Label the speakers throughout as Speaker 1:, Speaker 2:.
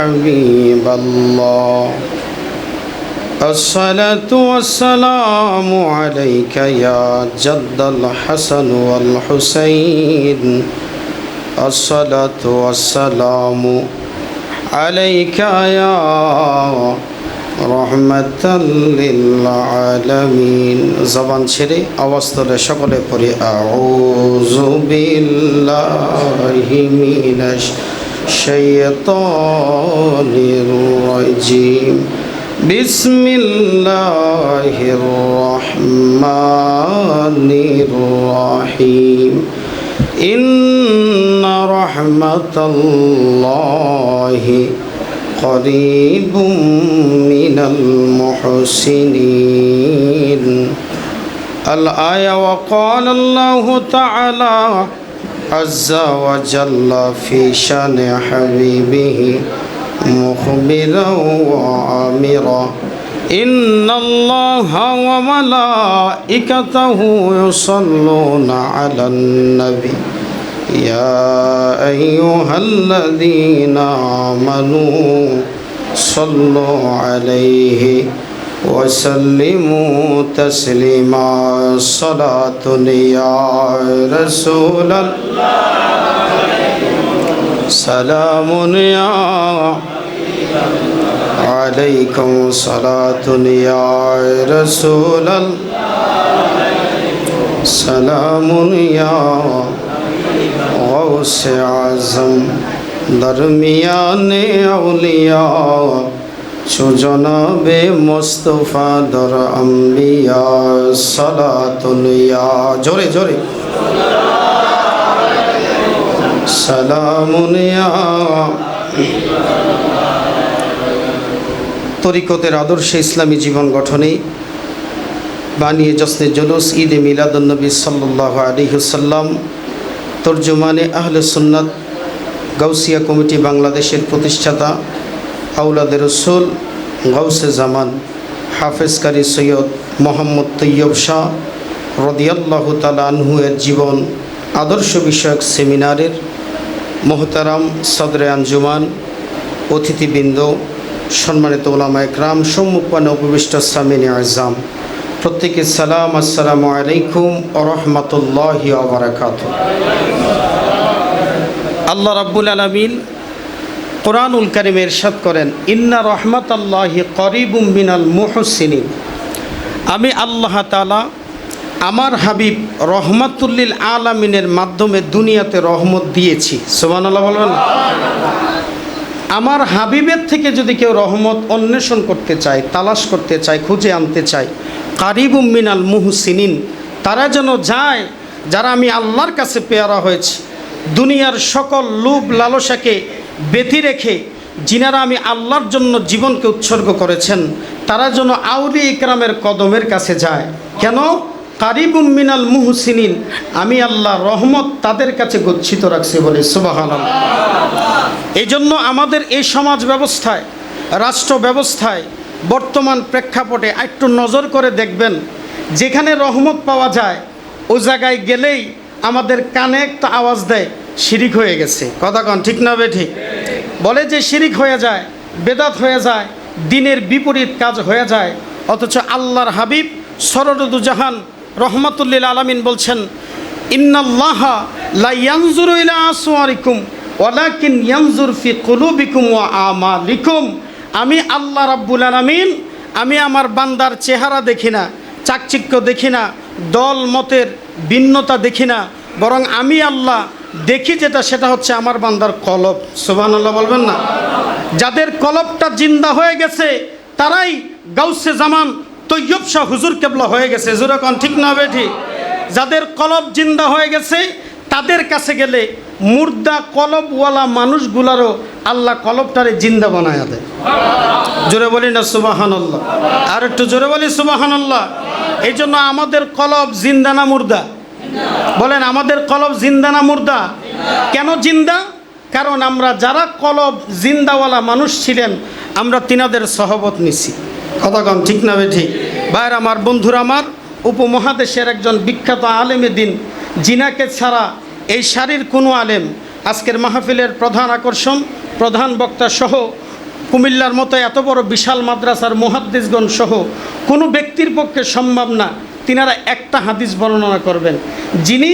Speaker 1: حبيب الله الصلاة والسلام عليك يا جد الحسن والحسين الصلاة والسلام عليك يا رحمة للعالمين زبان شري أوصل شغل قري أعوذ بالله من الشيطان الشيطان الرجيم بسم الله الرحمن الرحيم إن رحمة الله قريب من المحسنين الآية وقال الله تعالى عز وجل في شأن حبيبه مخبرا وعامرا إن الله وملائكته يصلون على النبي. يا أيها الذين آمنوا صلوا عليه. وسلموا تسليما. صلاة يا رسول الله. سلام يا عليكم. صلاة يا رسول الله. سلام يا غوث عظم درمیان اولیاء সুজনাবে মোস্তফা দর আম্বিয়া সালাতুনিয়া জোরে জোরে। সালামুনিয়া তরিকতের আদর্শে ইসলামী জীবন গঠনে বানিয়ে জসনে জুলুস, ঈদে মিলাদুলনবী সাল্লাহ আলিহুসাল্লাম তর্জমানে আহলে সুন্নাত গাউসিয়া কমিটি বাংলাদেশের প্রতিষ্ঠাতা আউলাদের রসুল গাউসে জামান, হাফেজকারী সৈয়দ মোহাম্মদ তৈয়ব শাহ রদিয়াল্লাহ তালা আনহু এর জীবন আদর্শ বিষয়ক সেমিনারের মোহতারাম সদরে আঞ্জুমান, অতিথিবৃন্দ, সম্মানিত ওলামা একরাম, সম্মুখপানে উপবিষ্ট সামিনী আজম। প্রত্যেকে সালাম, আসসালামু আলাইকুম ও রহমতুল্লাহ আবরাকাত আল্লাহ রাব্বুল আলমিন কোরআনুল করিম এরশাদ করেন, ইন্না রহমত আল্লাহ করিবুম মিনাল মুহসিনিন। আমি আল্লাহ তালা আমার হাবিব রহমাতুল্লিল আলামিনের মাধ্যমে দুনিয়াতে রহমত দিয়েছি। সোমান আল্লাহ বলবেন আমার হাবিবের থেকে যদি কেউ রহমত অন্বেষণ করতে চায়, তালাশ করতে চায়, খুঁজে আনতে চায়, কারিবুম মিনাল মুহসিনিন, তারা যেন যায় যারা আমি আল্লাহর কাছে পেয়ারা হয়েছে। দুনিয়ার সকল লোভ লালসাকে বেঁধে রেখে যিনারা আমি আল্লাহর জন্য জীবনকে উৎসর্গ করেছেন, তারা যেন আউলি ইকরামের কদমের কাছে যায়। কেন? কারিবুম মিনাল মুহসিনিন, আমি আল্লাহ রহমত তাদের কাছে গচ্ছিত রাখছি বলে সুবাহান এই জন্য আমাদের এই সমাজ ব্যবস্থায়, রাষ্ট্র ব্যবস্থায়, বর্তমান প্রেক্ষাপটে একটু নজর করে দেখবেন, যেখানে রহমত পাওয়া যায় ও জায়গায় গেলেই আমাদের কানে একটা আওয়াজ দেয় শিরিক হয়ে গেছে। কথা কন, ঠিক না বে ঠিক? বলে যে শিরিক হয়ে যায়, বেদাত হয়ে যায়, দিনের বিপরীত কাজ হয়ে যায়, অথচ আল্লাহর হাবিব সরদুজাহান রহমতুল্লিল আলমিন বলছেন ওয়া আমি আল্লাহ রাব্বুল আলামিন, আমি আমার বান্দার চেহারা দেখি না, চাকচিক্য দেখি না, দল মতের ভিন্নতা দেখি না, বরং আমি আল্লাহ দেখি যেটা, সেটা হচ্ছে আমার বান্দার কলব। সুবহান আল্লাহ বলবেন না? যাদের কলবটা জিন্দা হয়ে গেছে, তারাই গাউসে জামান, তৈয়ব শাহ হুজুর কেবলা হয়ে গেছে। জোরাকন ঠিক না বেঠি? যাদের কলব জিন্দা হয়ে গেছে, তাদের কাছে গেলে মুর্দা কলবওয়ালা মানুষগুলারও আল্লাহ কলবটারে জিন্দা বানায় দেয়। জোরে বলি না সুবাহান আল্লাহ আর একটু জোরে বলি সুবাহান আল্লাহ এই জন্য আমাদের কলব জিন্দা না মুর্দা? বলেন, আমাদের কলব জিন্দা না মুর্দা? কেন জিন্দা? কারণ আমরা যারা কলব জিন্দাওয়ালা মানুষ ছিলেন, আমরা তিনাদের সহবত নিছি। কথা কম ঠিক না ঠিক? বাইর আমার, বন্ধুরা আমার, উপমহাদেশের একজন বিখ্যাত আলেমে দিন জিনাকে ছাড়া এই শাড়ির কোনো আলেম আজকের মাহফিলের প্রধান আকর্ষণ, প্রধান বক্তা সহ কুমিল্লার মতো এত বড় বিশাল মাদ্রাসার মুহাদ্দিসগণ সহ কোনো ব্যক্তির পক্ষে সম্ভব না। তিনারা একটা হাদিস বর্ণনা করবেন। যিনি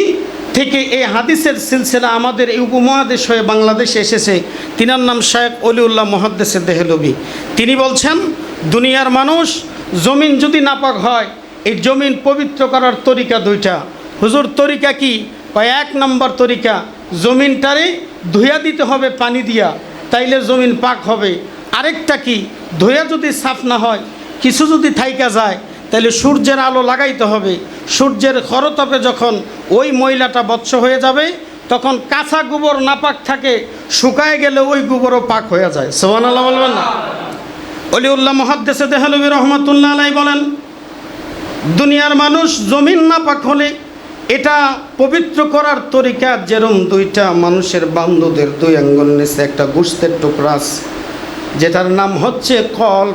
Speaker 1: থেকে এই হাদিসের সিলসিলা আমাদের এই উপমহাদেশ হয়ে বাংলাদেশে এসেছে, তিনার নাম শায়েক অলিউল্লাহ মহাদ্দেশের দেহলবি তিনি বলছেন, দুনিয়ার মানুষ, জমিন যদি নাপাক হয়, এই জমিন পবিত্র করার তরিকা দুইটা। হুজুর, তরিকা কি? কয়, এক নম্বর তরিকা, জমিনটারে ধুয়া দিতে হবে পানি দিয়া, তাইলে জমিন পাক হবে। আরেকটা কি? ধুয়া যদি সাফ না হয়, কিছু যদি থাইকা যায় তাহলে সূর্যের আলো লাগাইতে হবে। সূর্যের খরতাপে যখন ওই ময়লাটা বৎস হয়ে যাবে তখন কাঁচা গোবর নাপাক থাকে শুকায় গেলে ওই গোবরও পাক হয়ে যায়। সোহান আল্লাহ বলবেন না? অলিউল্লাহ মহাদ্দেশে দেহালবী রহমতুল্লাহ আলাই বলেন দুনিয়ার মানুষ জমিন না পাক হলে এটা পবিত্র করার তরিকা যেরম দুইটা মানুষের বান্ধবদের দুই আঙ্গুল নিচে একটা গুস্তের টুকরা আছে, যেটার নাম হচ্ছে কল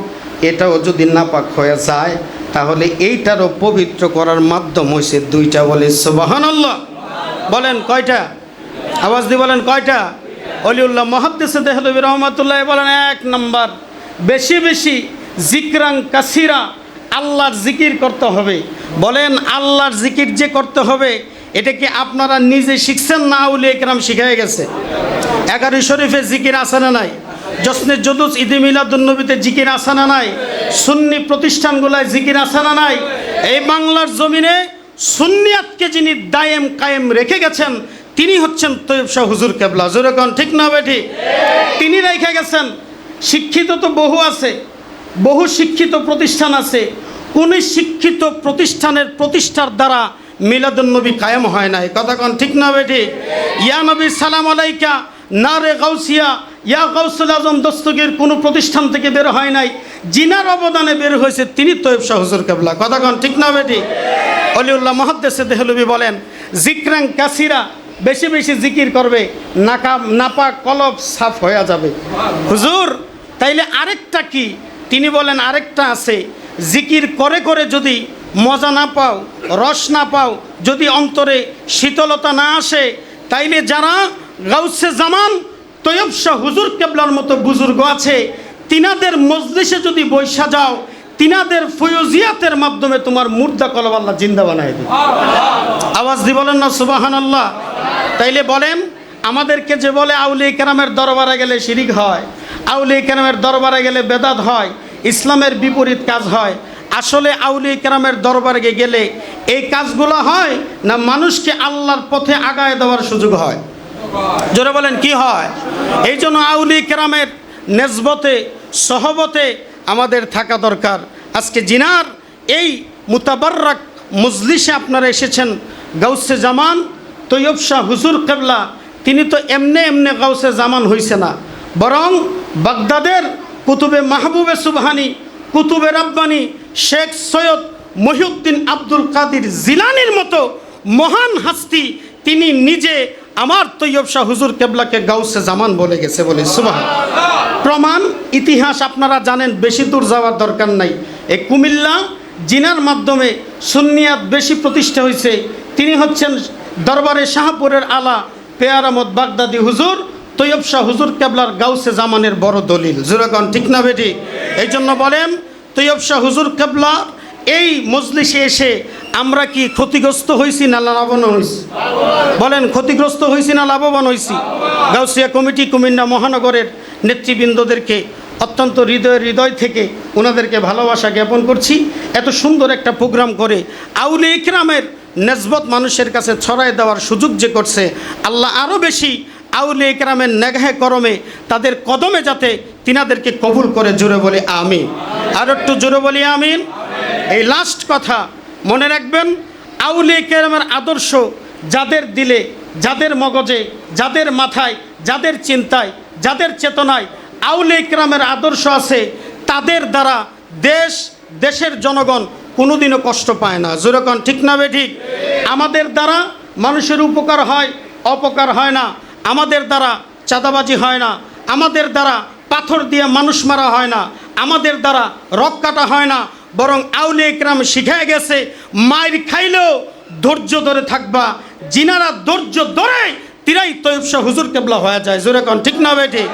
Speaker 1: এটাও যদি নাপাক হয়ে যায় তাহলে এইটারও পবিত্র করার মাধ্যম হয়েছে দুইটা বলে সুবাহান বলেন কয়টা? আওয়াজ দিয়ে বলেন কয়টা? অলিউল্লাহ মহাদ্দেশে দেহলবী রহমতুল্লাহ বলেন এক নম্বর। বেশি বেশি জিকরাং কাসিরা আল্লাহর জিকির করতে হবে। বলেন আল্লাহর জিকির যে করতে হবে, এটা কি আপনারা নিজে শিখছেন না আউলি একরাম শিখাই গেছে? এগারো শরীফে জিকির আছে না নাই? জসনে জদুস ঈদে মিলাদুন্নবীতে জিকির আছে না নাই? সুন্নি প্রতিষ্ঠানগুলায় জিকির আছে না নাই? এই বাংলার জমিনে সুন্নিয়াতকে যিনি দায়েম, কায়েম রেখে গেছেন, তিনি হচ্ছেন তৈব শাহ হুজুর কেবলা। জোরেকন ঠিক না হবে ঠিক তিনি রেখে গেছেন, শিক্ষিত তো বহু আছে, বহু শিক্ষিত প্রতিষ্ঠান আছে। কোন শিক্ষিত প্রতিষ্ঠানের প্রতিষ্ঠার দ্বারা মিলাদুন্নবী কায়েম হয় নাই। কথা কন, ঠিক না বেটি ইয়া নবী, সালাম আলাইকা না রে গাউসিয়া ইয়া গাউসুল আজম দস্তগীর কোনো প্রতিষ্ঠান থেকে বের হয় নাই। জিনার অবদানে বের হয়েছে তিনি তৈব শাহ হুজুর কেবলা। কথা কন, ঠিক না বেটি? অলিউল্লাহ মহাদ্দেশে দেহলবি বলেন, জিক্রাং কাসিরা, বেশি বেশি জিকির করবে নাকা নাপা, কলব সাফ হয়ে যাবে। হুজুর, তাইলে আরেকটা কি? তিনি বলেন, আরেকটা আছে। জিকির করে করে যদি মজা না পাও, রস না পাও, যদি অন্তরে শীতলতা না আসে, তাইলে যারা গাউসে জামান তৈয়ব শাহ হুজুর কেবলার মতো বুজুর্গ আছে। তিনাদের মজলিসে যদি বৈশা যাও, তিনাদের ফয়জিয়াতের মাধ্যমে তোমার মুর্দা কলব আল্লাহ জিন্দা বানাই দিবে। আওয়াজ দি বলেন না সুবাহান আল্লাহ তাইলে বলেন, আমাদেরকে যে বলে আউলি কেরামের দরবারে গেলে শিরিক হয় আউলি কেরামের দরবারে গেলে বেদাত হয়, ইসলামের বিপরীত কাজ হয়, আসলে আউলি কেরামের দরবারে গেলে এই কাজগুলো হয় না মানুষকে আল্লাহর পথে আগায় দেওয়ার সুযোগ হয়? জোরে বলেন, কি হয়? এই জন্য আউলি কেরামের নেসবতে সহবতে আমাদের থাকা দরকার। আজকে জিনার এই মুতাবার্রাক মজলিসে আপনারা এসেছেন গাউসে জামান, তৈয়ব শাহ হুজুর কেবলা, তিনি তো এমনে এমনে গাউসে জামান হইছে না। বরং বাগদাদের কুতুবে মাহবুবে সুবহানি, কুতুবে রাব্বানি, শেখ সৈয়দ মহিউদ্দিন আব্দুল কাদির জিলানির মতো মহান হাস্তি তিনি নিজে আমার তৈয়ব শাহ হুজুর কেবলাকে গাউসে জামান বলে গেছে বলে সুবাহ প্রমাণ, ইতিহাস আপনারা জানেন, বেশি দূর যাওয়ার দরকার নাই। এই কুমিল্লা জিনার মাধ্যমে সুন্নিয়াত বেশি প্রতিষ্ঠা হয়েছে। তিনি হচ্ছেন দরবারে শাহপুরের আলা পেয়ারামত বাগদাদি হুজুর, তৈয়ব শাহ হুজুর কেবলার গাউসে জামানের বড় দলিল। জুরাগন ঠিক না বেটি? এই জন্য বলেন, তৈয়ব শাহ হুজুর কেবলা এই মজলিসে এসে আমরা কি ক্ষতিগ্রস্ত হয়েছি না লাভবান হয়েছি বলেন, ক্ষতিগ্রস্ত হয়েছি না লাভবান হয়েছি গাউসিয়া কমিটি কুমিল্লা মহানগরের নেতৃবৃন্দদেরকে অত্যন্ত হৃদয় হৃদয় থেকে ওনাদেরকে ভালোবাসা জ্ঞাপন করছি। এত সুন্দর একটা প্রোগ্রাম করে আউলে ইকরামের নেসবত মানুষের কাছে ছড়ায় দেওয়ার সুযোগ যে করছে, আল্লাহ আরও বেশি আউলে ইকরামের নেঘায় করমে তাদের কদমে যাতে তিনাদেরকে কবুল করে জোরে বলে আমিন। আর একটু জোরে বলি আমিন। এই লাস্ট কথা মনে রাখবেন আউলে কেরামের আদর্শ যাদের দিলে, যাদের মগজে, যাদের মাথায়, যাদের চিন্তায়, যাদের চেতনায় আউলে ইকরামের আদর্শ আছে, তাদের দ্বারা দেশ, দেশের জনগণ কোনোদিনও কষ্ট পায় না। যেরকম ঠিক না বে ঠিক? আমাদের দ্বারা মানুষের উপকার হয়, অপকার হয় না। আমাদের দ্বারা চাঁদাবাজি হয় না। আমাদের দ্বারা পাথর দিয়ে মানুষ মারা হয় না। আমাদের দ্বারা রক কাটা হয় না। বরং আউলে ইকরাম শিখায় গেছে, মায়ের খাইলেও ধৈর্য ধরে থাকবা, জিনারা ধৈর্য ধরে তিরাই তৈবশা হুজুর কেবলা হয়ে যায়। জোরে কন, ঠিক না বেটি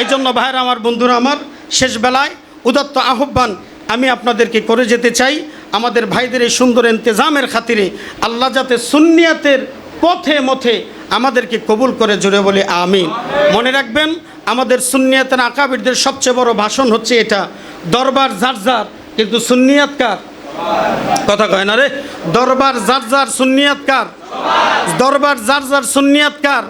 Speaker 1: এই জন্য ভাইরা আমার, বন্ধুরা আমার, শেষ বেলায় উদাত্ত আহ্বান আমি আপনাদেরকে করে যেতে চাই। আমাদের ভাইদের এই সুন্দর ইন্তজামের খাতিরে আল্লাহ যাতে সুন্নিয়াতের পথে মথে আমাদেরকে কবুল করে জুড়ে বলে, আমিন। মনে রাখবেন, আমাদের সুন্নিয়াতের আকাবিরদের সবচেয়ে বড় ভাষণ হচ্ছে এটা, দরবার যার যার কিন্তু সুন্নিয়াত কার? কথা কয় না রে। দরবার যার যার সুন্নিয়াত কার? দরবার যার যার সুন্নিয়াত কার?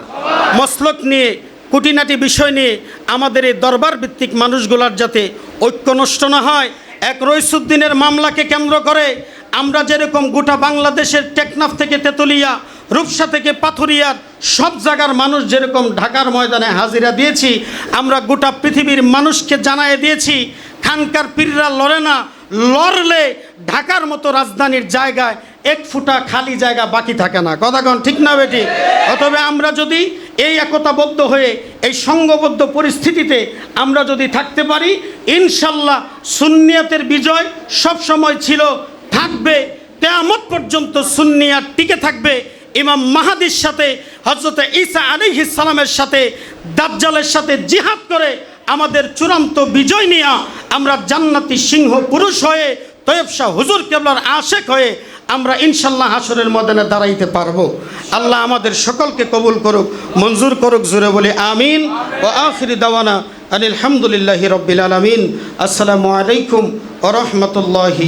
Speaker 1: মসলক নিয়ে, কুটিনাটি বিষয় নিয়ে আমাদের এই দরবার ভিত্তিক মানুষগুলার যাতে ঐক্য নষ্ট না হয়, এক রইসুদ্দিনের মামলাকে কেন্দ্র করে আমরা যেরকম গোটা বাংলাদেশের টেকনাফ থেকে তেতুলিয়া, রূপসা থেকে পাথুরিয়ার সব জায়গার মানুষ যেরকম ঢাকার ময়দানে হাজিরা দিয়েছি, আমরা গোটা পৃথিবীর মানুষকে জানায় দিয়েছি, খানকার পীররা লড়ে না লড়লে ঢাকার মতো রাজধানীর জায়গায় এক ফুটা খালি জায়গা বাকি থাকে না। কথাগণ ঠিক না বেটি? অতবে আমরা যদি এই একতাবদ্ধ হয়ে এই সঙ্গবদ্ধ পরিস্থিতিতে আমরা যদি থাকতে পারি, ইনশাল্লাহ সুন্নিয়াতের বিজয় সব সময় ছিল, থাকবে, কেয়ামত পর্যন্ত সুন্নিয়াত টিকে থাকবে। ইমাম মাহাদির সাথে হজরত ঈসা আলী সালামের সাথে, দাজ্জালের সাথে জিহাদ করে আমাদের চূড়ান্ত বিজয় নিয়ে আমরা জান্নাতি সিংহ পুরুষ হয়ে তৈব হুজুর কেবলার আশেক হয়ে আমরা ইনশাল্লাহ হাসরের ময়দানে দাঁড়াইতে পারব। আল্লাহ আমাদের সকলকে কবুল করুক, মঞ্জুর করুক জুড়ে বলে আমিন। ও আখিরি দাওয়ানা আলহামদুলিল্লাহি রবিল আলমিন। আসসালামু আলাইকুম ও রহমতুল্লাহি